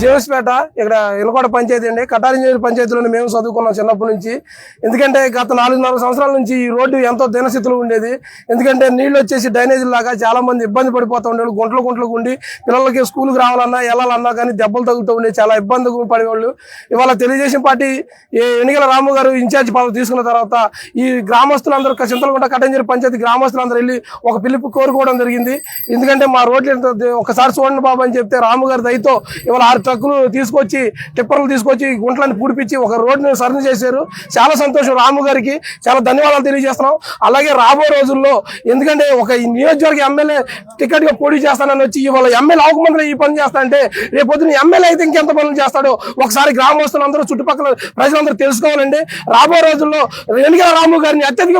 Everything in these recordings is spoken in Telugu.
మాది జేమ్స్పేట ఇక్కడ ఇలకోట పంచాయతీ అండి. కటారింజేరి పంచాయతీలోనే మేము చదువుకున్నాం చిన్నప్పటి నుంచి. ఎందుకంటే గత నాలుగున్నర సంవత్సరాల నుంచి ఈ రోడ్డు ఎంతో దినస్థితిలో ఉండేది. ఎందుకంటే నీళ్ళు వచ్చేసి డ్రైనేజీ లాగా చాలా మంది ఇబ్బంది పడిపోతూ ఉండేవాళ్ళు. గుంటలు గుంటలు ఉండి పిల్లలకి స్కూల్కి రావాలన్నా వెళ్ళాలన్నా కానీ దెబ్బలు తగులుతూ ఉండేది చాలా ఇబ్బందులు పడేవాళ్ళు. ఇవాళ తెలుగుదేశం పార్టీ ఏ ఎన్నికల రాము గారు ఇన్ఛార్జ్ పదవి తీసుకున్న తర్వాత ఈ గ్రామస్తులందరూ చింతలగుంట కటంజీరి పంచాయతీ గ్రామస్తులందరూ వెళ్ళి ఒక పిలుపు కోరుకోవడం జరిగింది. ఎందుకంటే మా రోడ్లు ఎంత ఒకసారి చూడండి బాబు అని చెప్తే రాము గారి దయతో ఇవాళ ఆరు ట్రక్కులు తీసుకొచ్చి టిప్పర్లు తీసుకొచ్చి గుంటలను పూడిపించి ఒక రోడ్డుని సరణ చేశారు. చాలా సంతోషం రాము గారికి. చాలా ధన్యవాదాలు తెలియజేస్తున్నాం. అలాగే రాబో రోజుల్లో ఎందుకంటే ఒక ఈ నియోజకవర్గ ఎమ్మెల్యే టికెట్గా పోటీ చేస్తానని వచ్చి ఇవాళ ఎమ్మెల్యే అవకమంత్రి ఈ పని చేస్తానంటే రేపు పొద్దున ఎమ్మెల్యే అయితే ఇంకెంత పనులు చేస్తాడో ఒకసారి గ్రామస్తులందరూ చుట్టుపక్కల ప్రజలందరూ తెలుసుకోవాలండి. రాబో రోజుల్లో వెనుక రాము గారిని అత్యధిక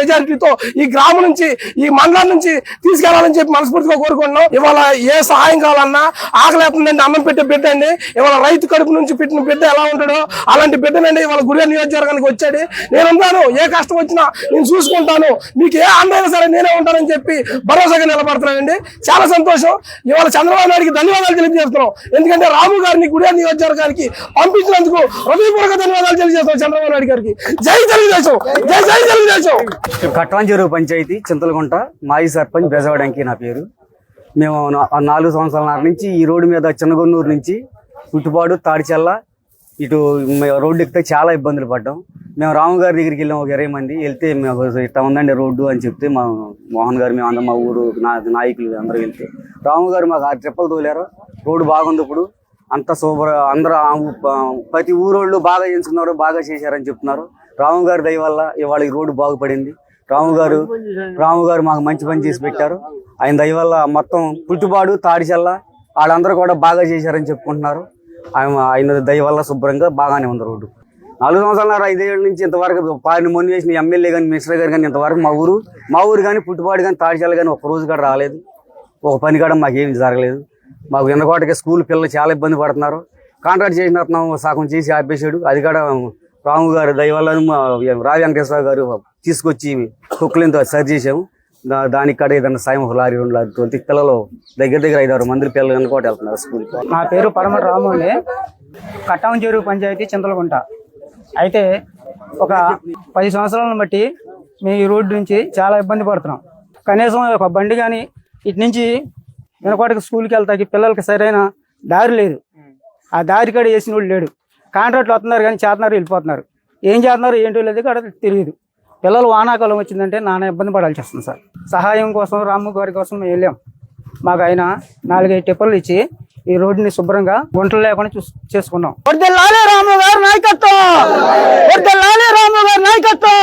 మెజారిటీతో ఈ గ్రామం నుంచి ఈ మండలం నుంచి తీసుకెళ్ళాలని చెప్పి మనస్ఫూర్తిగా కోరుకుంటున్నాం. ఇవాళ ఏ సహాయం కావాలన్నా ఆకలేస్తుందండి అన్నం పెట్టే బిడ్డ అండి ఇవాళ రైతు కడుపు నుంచి పెట్టిన బిడ్డ ఎలా ఉంటాడో? అలాంటి బిడ్డనండి ఇవాళ గుడి నియోజకవర్గానికి వచ్చాడు. నేనున్నాను ఏ కష్టం వచ్చినా నేను చూసుకుంటాను. మీకు ఏ అందైనా సరే నేనే ఉంటానని చెప్పి భరోసాగా నిలబడుతున్నానండి. చాలా సంతోషం. ఇవాళ చంద్రబాబు నాయుడికి ధన్యవాదాలు తెలియజేస్తున్నాం. ఎందుకంటే రాము గారిని గుడి నియోజకవర్గానికి పంపించినందుకు హృదయపూర్వక ధన్యవాదాలు తెలియజేస్తున్నాం చంద్రబాబు నాయుడు గారికి. జై తెలుగుదేశం. జై జై తెలుగుదేశం. కట్వాంచెరువు పంచాయతీ చింతలగుంట మాజీ సర్పంచ్ బెజవాడంకి నా పేరు. మేము నాలుగు సంవత్సరాల నుంచి ఈ రోడ్డు మీద చిన్నగొన్నూరు నుంచి పుట్టుపాడు తాడిచెల్ల ఇటు రోడ్డు ఎక్కితే చాలా ఇబ్బందులు పడ్డాం. మేము రాము గారి దగ్గరికి వెళ్ళాం ఒక ఇరవై మంది వెళ్తే మేము ఇట్లా ఉందండి రోడ్డు అని చెప్తే మా మోహన్ గారు మేము అందరం మా ఊరు నా నాయకులు అందరూ వెళ్తే. రాము గారు మాకు ఆరు ట్రిప్పులు తోలారు. రోడ్డు బాగుంది ఇప్పుడు. అంత సూపర్ అందరూ ప్రతి ఊరోళ్ళు బాగా చేయించుకున్నారు బాగా చేశారని చెప్తున్నారు. రాము గారి దయ వల్ల ఇవాళ ఈ రోడ్డు బాగుపడింది. రాము గారు రాము గారు మాకు మంచి పని చేసి పెట్టారు. ఆయన దయ వల్ల మొత్తం పుట్టుబాడు తాడిచెల్ల వాళ్ళందరూ కూడా బాగా చేశారని చెప్పుకుంటున్నారు. ఆయన ఆయన దయ వల్ల శుభ్రంగా బాగానే ఉంది రోడ్డు. నాలుగు సంవత్సరాల ఐదేళ్ళ నుంచి ఇంతవరకు పారిన మొన్న వేసిన ఎమ్మెల్యే కానీ మినిస్టర్ గారు కానీ ఇంతవరకు మా ఊరు మా ఊరు కానీ పుట్టుబాడు కానీ తాడిచెల్ల కానీ ఒక రోజు కూడా రాలేదు. ఒక పని కూడా మాకేం జరగలేదు. మాకు వెనకోటకి స్కూల్ పిల్లలు చాలా ఇబ్బంది పడుతున్నారు. కాంట్రాక్ట్ చేసిన సగం చేసి ఆపేసాడు అది కూడా రాము గారు దయవల్ల మా రావి వెంకటేశ్వర గారు తీసుకొచ్చి కుక్కలతో సరి చేసాము దానికి కూడా ఏదైనా సాయం లారీ రెండు లారీ తోలితే పిల్లలు దగ్గర దగ్గర ఐదారు మంది పిల్లలు వెనకోట వెళ్తున్నారు స్కూల్కి. నా పేరు పడమటి రాములే కట్టం చెరువు పంచాయతీ చింతలకుంట అయితే ఒక పది సంవత్సరాలను బట్టి మేము ఈ రోడ్డు నుంచి చాలా ఇబ్బంది పడుతున్నాం. కనీసం ఒక బండి కానీ ఇటు నుంచి వెనకటికి స్కూల్కి వెళ్తాకి పిల్లలకి సరైన దారి లేదు. ఆ దారి కాడ వేసిన వాళ్ళు లేడు. కాంట్రాక్ట్లు వస్తున్నారు కానీ చేస్తున్నారు వెళ్ళిపోతున్నారు. ఏం చేస్తున్నారు ఏంటో లేదు కూడా తెలియదు. పిల్లలు వానాకాలం వచ్చిందంటే నాన్న ఇబ్బంది పడాల్సి వస్తుంది సార్. సహాయం కోసం రాము గారి కోసం మేము వెళ్ళాం. మాకు ఆయన నాలుగైదు టిప్పర్లు ఇచ్చి ఈ రోడ్డుని శుభ్రంగా గుంటలు లేకుండా చూ చేసుకున్నాం. వడ్డెల్లాలే రాము గారి నాయకత్వం! వడ్డెల్లాలే రాము గారి నాయకత్వం!